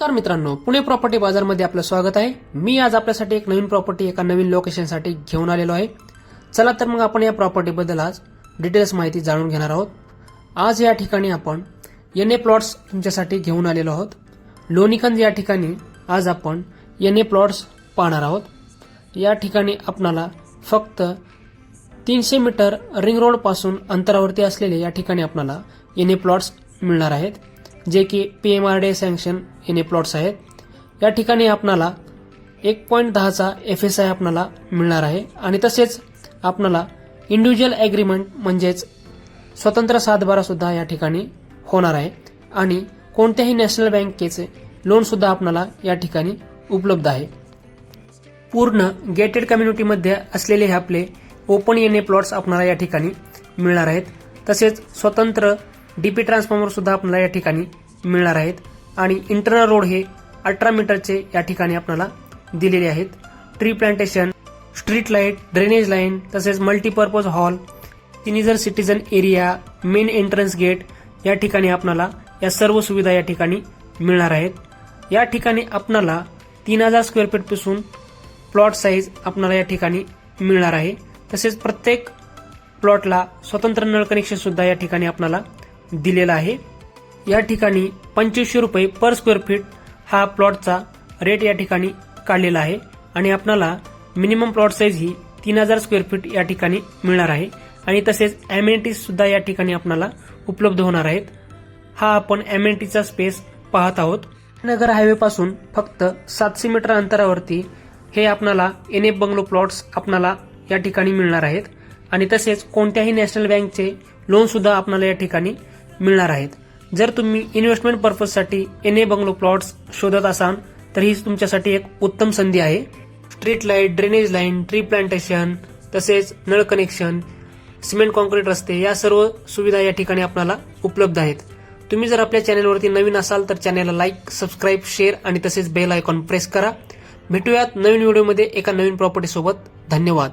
तर मित्रांनो पुणे प्रॉपर्टी बाजारमध्ये आपलं स्वागत आहे. मी आज आपल्यासाठी एक नवीन प्रॉपर्टी एका नवीन लोकेशनसाठी घेऊन आलेलो आहे. चला तर मग आपण या प्रॉपर्टीबद्दल आज डिटेल्स माहिती जाणून घेणार आहोत. आज या ठिकाणी आपण एन ए प्लॉट्स तुमच्यासाठी घेऊन आलेलो आहोत. लोणीकंद या ठिकाणी आज आपण एन ए प्लॉट्स पाहणार आहोत. या ठिकाणी आपणाला फक्त तीनशे मीटर रिंग रोडपासून अंतरावरती असलेले या ठिकाणी आपणाला एन ए प्लॉट्स मिळणार आहेत. जे की P M R D sanctioned plots आहेत. या ठिकाणी आपणाला एक पॉईंट दहाचा एफ एस आय आपणाला मिळणार आहे. आणि तसेच आपणाला इंडिव्हिज्युअल ॲग्रीमेंट म्हणजेच स्वतंत्र सातबारासुद्धा या ठिकाणी होणार आहे. आणि कोणत्याही नॅशनल बँकेचे लोनसुद्धा आपणाला या ठिकाणी उपलब्ध आहे. पूर्ण गेटेड कम्युनिटीमध्ये असलेले हे आपले ओपन एन ए प्लॉट्स आपणाला या ठिकाणी मिळणार आहेत. तसेच स्वतंत्र डीपी ट्रान्सफॉर्मर सुद्धा आपल्याला या ठिकाणी मिळणार आहेत. आणि इंटरनल रोड हे अठरा मीटरचे या ठिकाणी आपल्याला दिलेले आहेत. Tree plantation street light drainage line तसेच multipurpose hall senior citizen area main entrance gate या ठिकाणी आपणाला या सर्व सुविधा या ठिकाणी मिळणार आहेत. या ठिकाणी आपणाला तीन हजार स्क्वेअर फीटपासून प्लॉट साईज आपणाला या ठिकाणी मिळणार आहे. तसेच प्रत्येक प्लॉटला स्वतंत्र नळ कनेक्शन सुद्धा या ठिकाणी आपणाला दिलेला आहे. या ठिकाणी पंचवीसशे रुपये पर स्क्वेअर फीट हा प्लॉटचा रेट या ठिकाणी काढलेला आहे आणि आपणाला मिनिमम प्लॉट साईज ही तीन हजार स्क्वेअर फीट या ठिकाणी मिळणार आहे आणि तसेच अमेनिटीज सुद्धा या ठिकाणी आपणाला उपलब्ध होणार आहेत. हा आपण अमेनिटीचा स्पेस पाहत आहोत. नगर हायवे पासून फक्त सातशे मीटर अंतरावरती हे आपणाला एन एफ बंगलो प्लॉट्स आपणाला या ठिकाणी मिळणार आहेत. आणि तसेच कोणत्याही नॅशनल बँकचे लोन सुद्धा आपणाला या ठिकाणी मिळणार आहेत. जर तुम्ही इन्व्हेस्टमेंट पर्पजसाठी एन ए बंगलो प्लॉट्स शोधत असाल तर ही तुमच्यासाठी एक उत्तम संधी आहे. Street light drainage line tree plantation तसेच नळ कनेक्शन सिमेंट कॉन्क्रीट रस्ते या सर्व सुविधा या ठिकाणी आपल्याला उपलब्ध आहेत. तुम्ही जर आपल्या चॅनेलवरती नवीन असाल तर चॅनेलला लाईक सबस्क्राईब शेअर आणि तसेच बेल आयकॉन प्रेस करा. भेटूयात नवीन व्हिडिओमध्ये एका नवीन प्रॉपर्टीसोबत धन्यवाद.